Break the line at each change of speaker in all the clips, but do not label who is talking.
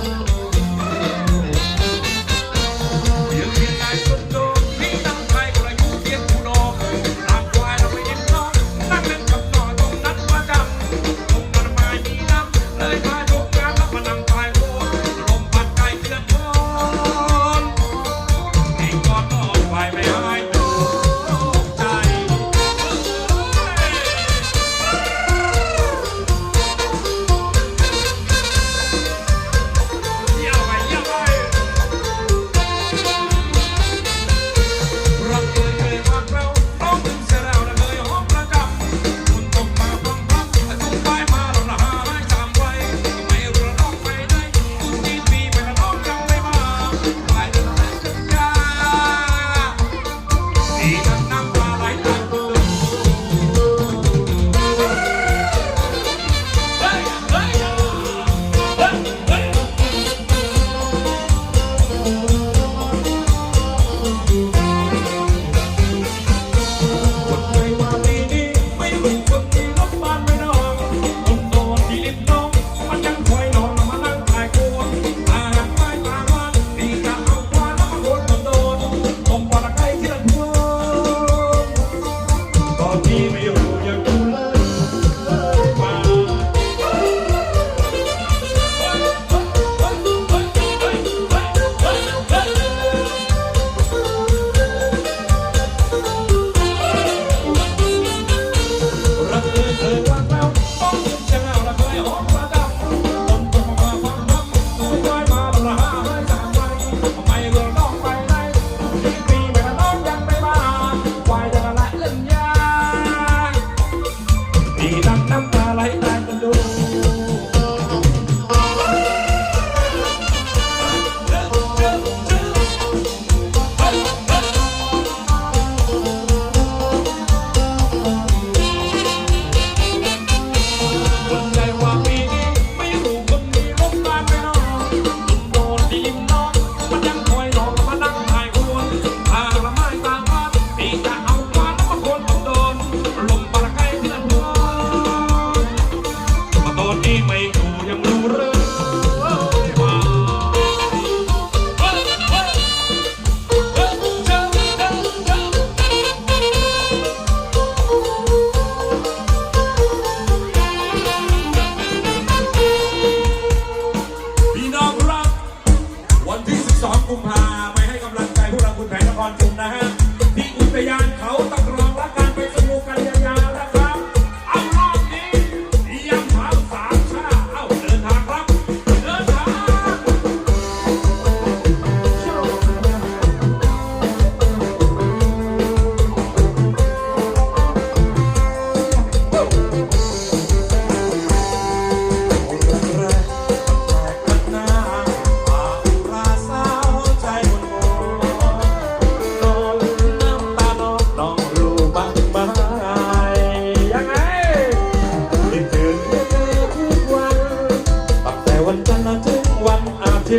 thank you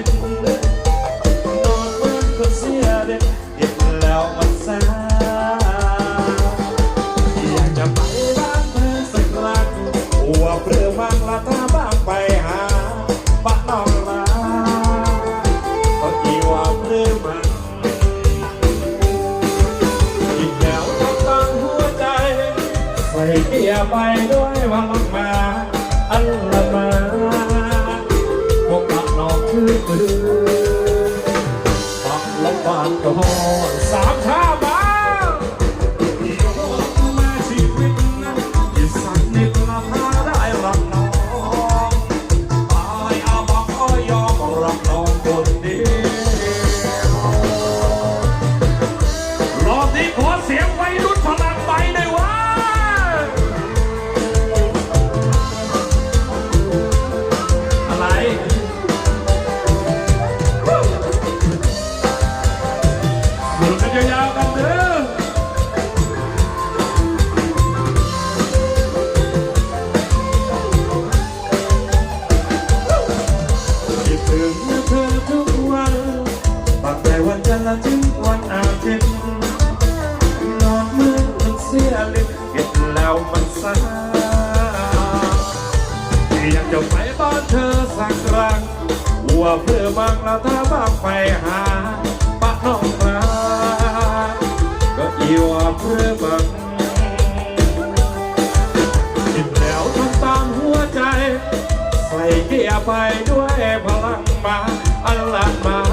นอนมืดก็เสียดึก็นแล้วมันสอยากจะไปบ้านเมื
อสักหลังหัวเปลือกบางละท่าบางไปหาบ้นอกลาก็กี่ว่าเปลือมักินแก้วทับบางหัวใจ ใส่เกียร์ไปด้วยวังมาอันล the whole ว่เพื่
อ
บัง
แล้วถ้าบางไปหาปะน้องลาก็อีว่าเพื่อบังกินแล้วทำตามหัวใจใส่เกียร์ไปด้วยพลังมาอันลันมา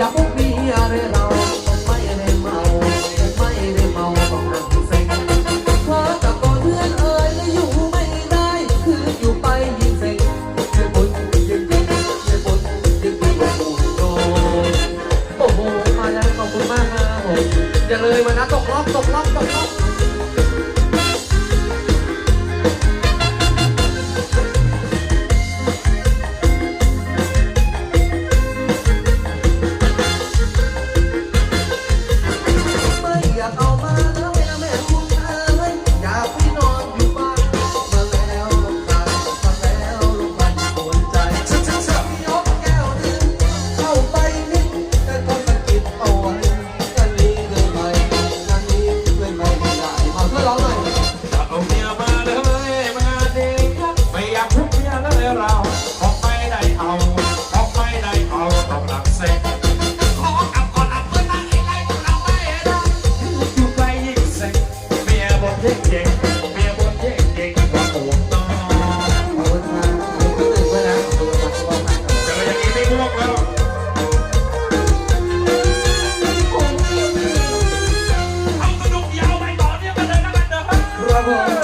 야호 뭐 过。